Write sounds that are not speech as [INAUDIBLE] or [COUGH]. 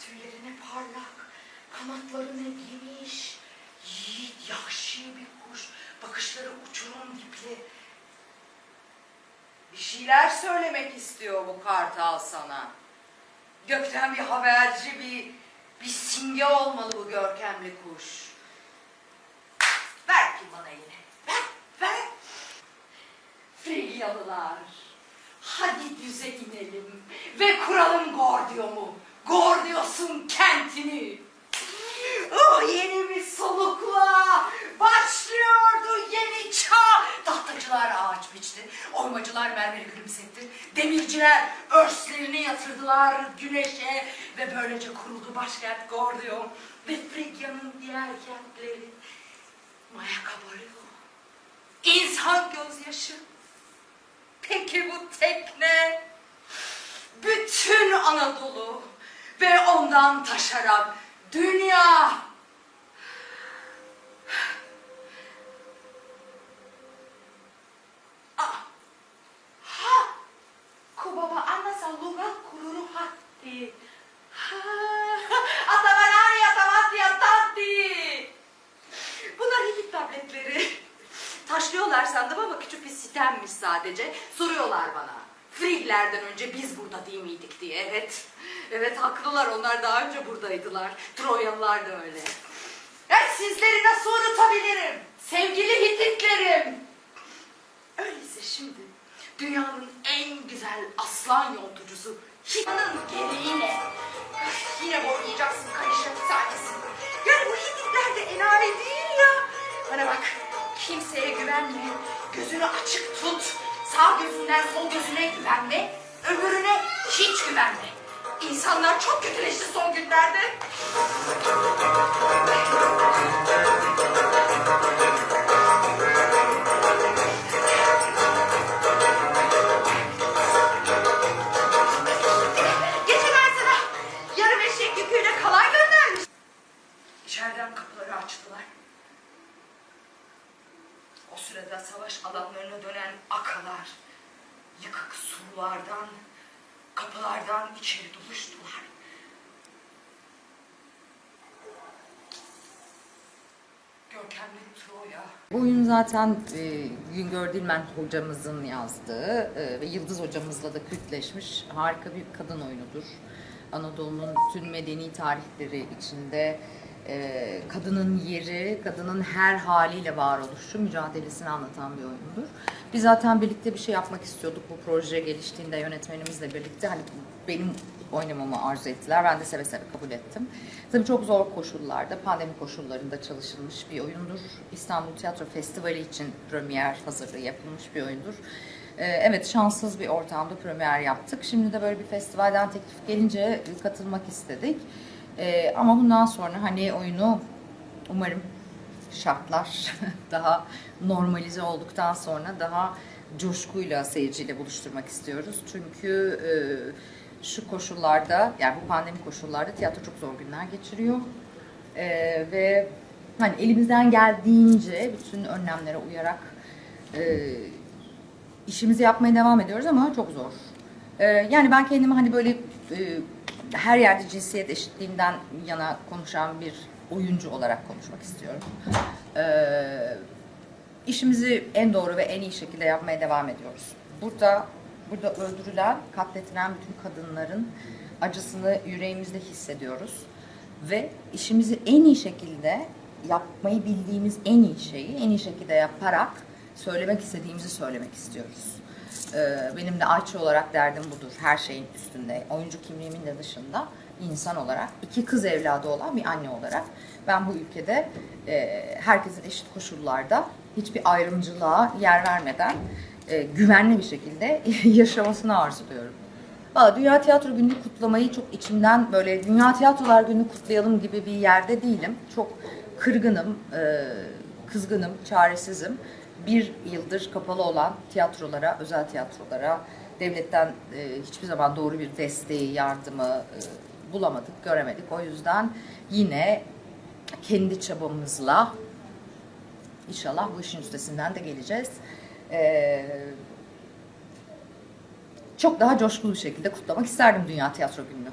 Tüyleri ne parlak, kanatları ne geniş. Yiğit, yahşi bir kuş, bakışları uçurum dipli. Bir şeyler söylemek istiyor bu kartal sana. Gökten bir haberci, bir, bir simge olmalı bu görkemli kuş. Ver bakayım bana elini. Ver, ver. Frigyalılar, hadi düze inelim ve kuralım Gordiyom'u. Gordios'un kentini. Oh yeni bir solukla başlıyordu yeni çağ. Tahtacılar ağaç biçti, oymacılar mermeri gülümsetti, demirciler örslerini yatırdılar güneşe ve böylece kuruldu başkent Gordion ve Frigya'nın diğer kentleri. Maya kabarıyor. İnsan gözyaşı. Peki bu tekne? Bütün Anadolu ve ondan taşarak dünya. Ah, ha, kubaba anasa luga kururu hatti. Ha, atamanari atamati atatti. Bunlar hibit tabletleri. Taşlıyorlar sandım ama küçük bir sitemmiş sadece. Soruyorlar bana. Friglerden önce biz burada değil miydik diye. Evet. Evet haklılar onlar daha önce buradaydılar. Troyalılar da öyle. Ben sizleri nasıl unutabilirim? Sevgili Hititlerim. Öyleyse şimdi dünyanın en güzel aslan yoltucusu Hita'nın gereğiyle yine boylayacaksın kayışa sahnesi. Yani bu Hititler de enayi değil ya. Bana bak kimseye güvenme. Gözünü açık tut. Sağ gözünden sol gözüne güvenme. Öbürüne hiç güvenme. İnsanlar çok kötüleşti son günlerde. O sırada savaş alanlarına dönen akalar, yıkık surlardan, kapılardan içeri doluştular. Bu oyun zaten e, Güngör Dilmen hocamızın yazdığı e, ve Yıldız hocamızla da kültleşmiş harika bir kadın oyunudur. Anadolu'nun bütün medeni tarihleri içinde e, kadının yeri, kadının her haliyle varoluşu, mücadelesini anlatan bir oyundur. Biz zaten birlikte bir şey yapmak istiyorduk bu proje geliştiğinde yönetmenimizle birlikte. Hani benim oynamamı arzu ettiler. Ben de seve seve kabul ettim. Tabii çok zor koşullarda, pandemi koşullarında çalışılmış bir oyundur. İstanbul Tiyatro Festivali için premier hazırlığı yapılmış bir oyundur. Ee, Evet şanssız bir ortamda premier yaptık. Şimdi de böyle bir festivalden teklif gelince katılmak istedik. Ee, Ama bundan sonra hani oyunu umarım şartlar [LAUGHS] daha normalize olduktan sonra daha coşkuyla seyirciyle buluşturmak istiyoruz. Çünkü e, şu koşullarda yani bu pandemi koşullarda tiyatro çok zor günler geçiriyor. E, ve hani elimizden geldiğince bütün önlemlere uyarak e, işimizi yapmaya devam ediyoruz ama çok zor. E, yani ben kendimi hani böyle e, her yerde cinsiyet eşitliğinden yana konuşan bir oyuncu olarak konuşmak istiyorum. Ee, işimizi en doğru ve en iyi şekilde yapmaya devam ediyoruz. Burada burada öldürülen, katletilen bütün kadınların acısını yüreğimizde hissediyoruz ve işimizi en iyi şekilde yapmayı bildiğimiz en iyi şeyi en iyi şekilde yaparak söylemek istediğimizi söylemek istiyoruz. Ee, benim de Ayça olarak derdim budur. Her şeyin üstünde. Oyuncu kimliğimin de dışında insan olarak, iki kız evladı olan bir anne olarak ben bu ülkede e, herkesin eşit koşullarda hiçbir ayrımcılığa yer vermeden e, güvenli bir şekilde [LAUGHS] yaşamasını arzuluyorum. Valla Dünya Tiyatro Günü'nü kutlamayı çok içimden böyle Dünya Tiyatrolar Günü kutlayalım gibi bir yerde değilim. Çok kırgınım, e, kızgınım, çaresizim. Bir yıldır kapalı olan tiyatrolara, özel tiyatrolara devletten e, hiçbir zaman doğru bir desteği, yardımı e, bulamadık, göremedik. O yüzden yine kendi çabamızla inşallah bu işin üstesinden de geleceğiz. Ee, çok daha coşkulu bir şekilde kutlamak isterdim Dünya Tiyatro Günü'nü.